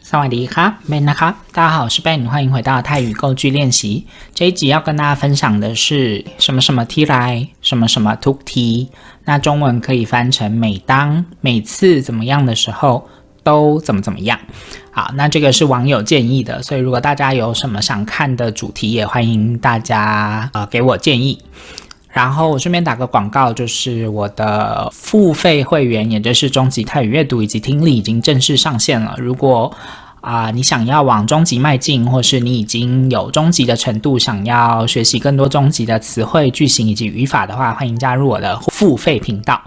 萨瓦迪卡，man 卡，大家好，我是 Ben，欢迎回到泰语构句练习。这一集要跟大家分享的是什么什么 T 来，什么什么 T。那中文可以翻成每当、每次怎么样的时候，都怎么怎么样。好，那这个是网友建议的，所以如果大家有什么想看的主题，也欢迎大家呃给我建议。然后我顺便打个广告，就是我的付费会员，也就是中级泰语阅读以及听力已经正式上线了。如果啊，你想要往中级迈进，或是你已经有中级的程度，想要学习更多中级的词汇、句型以及语法的话，欢迎加入我的付费频道。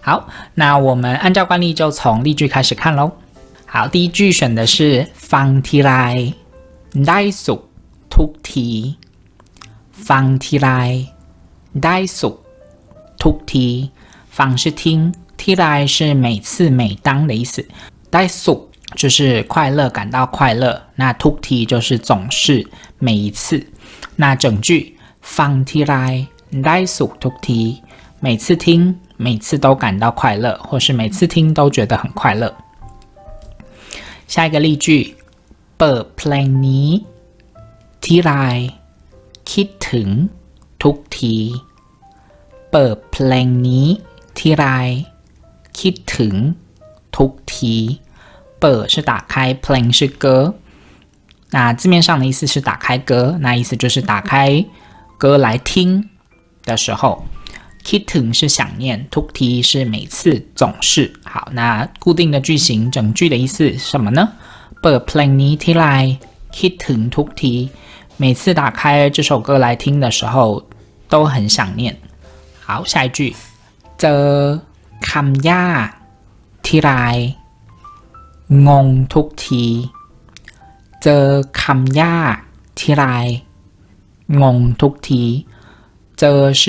好，那我们按照惯例就从例句开始看喽。好，第一句选的是方提来，dai su tuk ti，方提来，dai su tuk ti，方是听，ti 是每次每当的意思，dai su。就是快乐，感到快乐。那 tuki 就是总是每一次。那整句放 ti 来 dai su tuki，每次听，每次都感到快乐，或是每次听都觉得很快乐。下一个例句，ber plani ti 来 kit ถึง berplini ti 来 kit ถึง tuki。ber 是打开，playing 是歌，那字面上的意思是打开歌，那意思就是打开歌来听的时候。kitten 是想念，tukti 是每次总是。好，那固定的句型整句的意思是什么呢？ber playing ti 来 kitten tukti，每次打开这首歌来听的时候都很想念。好，下一句，the kamya ti 来。งงทุกทีเจอคำยากทีไรงงทุกทีเจอ是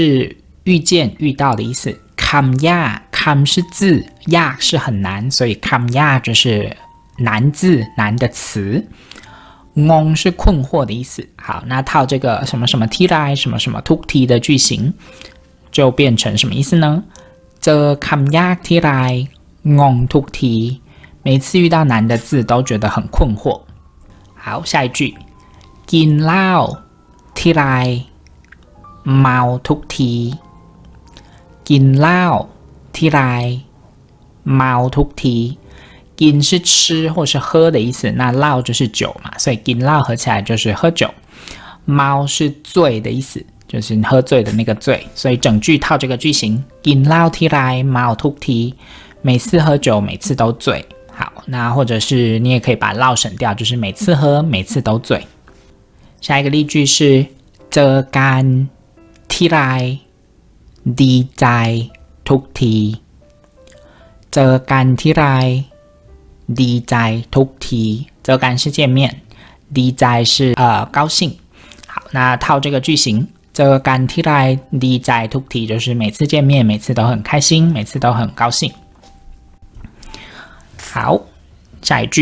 遇见遇到的意思คำยากคำ是字ยาก是很难所以คำยาก就是难字难的词งง是困惑的意思好那套这个什么什么ทีไร什么什么ทุกที的句型 就变成什么意思呢เจอคำยากทีไรงงทุกที每次遇到难的字都觉得很困惑。好，下一句，กินเหล้าที่ไรเมาทุกทีกินเหล้าที่ไรเมาทุกทีกิน是吃或是喝的意思，那เห就是酒嘛，所以กินเหล้า合起来就是喝酒。เ是醉的意思， 就是喝醉的那个醉，所以整句套这个句型，กินเหล้าที่ไรเมาทุกที每次喝酒，每次都醉。好，那或者是你也可以把绕省掉，就是每次喝，每次都醉。下一个例句是เจอกันที่ไรดีใจทุกทีเจอกันที่ไรดีใจทุกทีเจอกัน是见面，ดีใจ是呃高兴。好，那套这个句型 เจอกันที่ไรดีใจทุกที就是每次见面，每次都很开心，每次都很高兴。好，下一句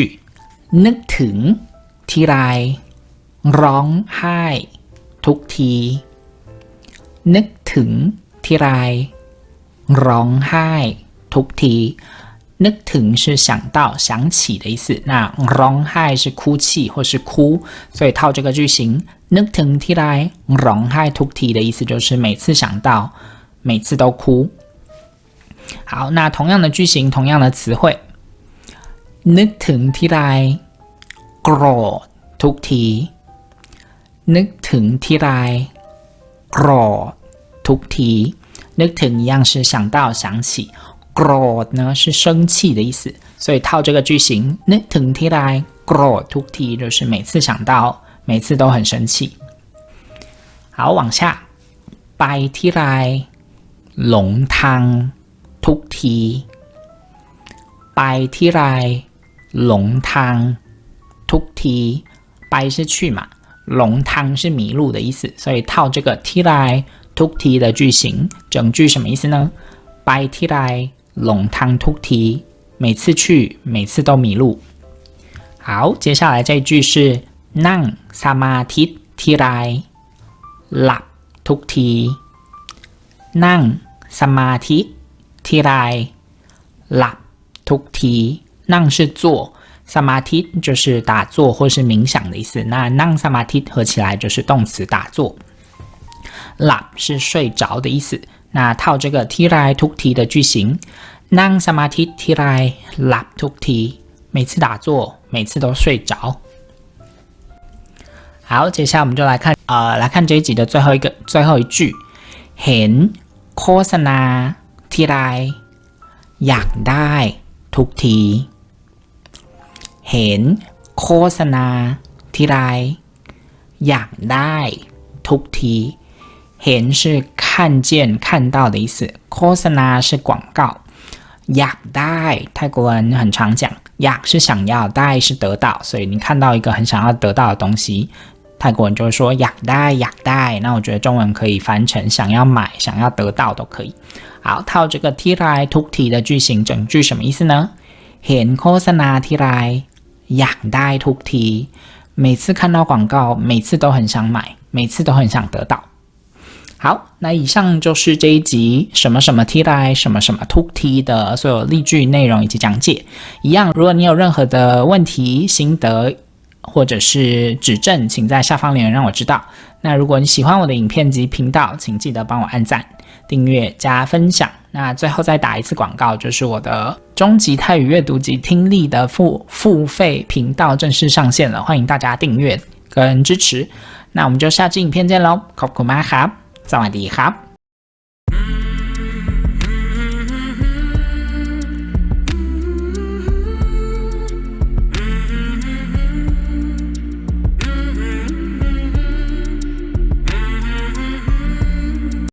นึกถึงทีไรร้องไห้ทุกทีนึกถึงทีไรร้องไห้ทุกทีนึกถึง是想到想起的意思那ร้องไห้是哭泣或是哭所以套这个句型 นึกถึงทีไรร้องไห้ทุกที的意思就是每次想到每次都哭好那同样的句型同样的词汇นึกถึงทีไรโกรธทุกที นึกถึงทีไรโกรธทุกทีนึกถึง一样是想到想起โกรธ呢是生气的意思所以套这个句型นึกถึงทีไรโกรธทุกที就是每次想到 每次都很生气好往下ไปทีไรหลงทางทุกทีไปทีไร龙汤，tuk ti，白是去嘛，龙汤是迷路的意思，所以套这个 ti lai tuk ti 的句型，整句什么意思呢？白 ti lai 龙汤 tuk ti，每次去，每次都迷路。好，接下来这一句是 nang sama ti ti lai la tuk ti，nang sama ti ti lai หลับทุกทีนั่ง是坐สมาธิ就是打坐或是冥想的意思。那นั่งสมาธิ合起来就是动词打坐。หลับ是睡着的意思。那套这个ทีไรทุกที的句型，นั่งสมาธิทีไรหลับทุกที，每次打坐，每次都睡着。 好，接下来我们就来看，呃，来看这一集的最后一个最后一句，เห็นโฆษณาทีไรอยากได้ทุกทีเห็นโฆษณาทีไรอยากได้ทุกทีเห็น是看见看到的意思โฆษณา是广告อยากได้泰国人很常讲อยาก是想要ได้是得到所以你看到一个很想要得到的东西 泰国人就会说อยากได้อยากได้那我觉得中文可以翻成想要买想要得到都可以好套这个ทีไรทุกที的句型整句什么意思呢เห็นโฆษณาทีไรอยากได้ทุกที每次看到广告每次都很想买每次都很想得到好，那以上就是这一集什么什么 T 来什么什么 to T 的所有例句内容以及讲解。一样，如果你有任何的问题、心得 或者是指正请在下方留言让我知道。那如果你喜欢我的影片及频道请记得帮我按赞订阅加分享。那最后再打一次广告就是我的终极泰语阅读及听力的付付费频道正式上线了欢迎大家订阅。跟支持。那我们就下支影片见喽 coco max 早晚第一哈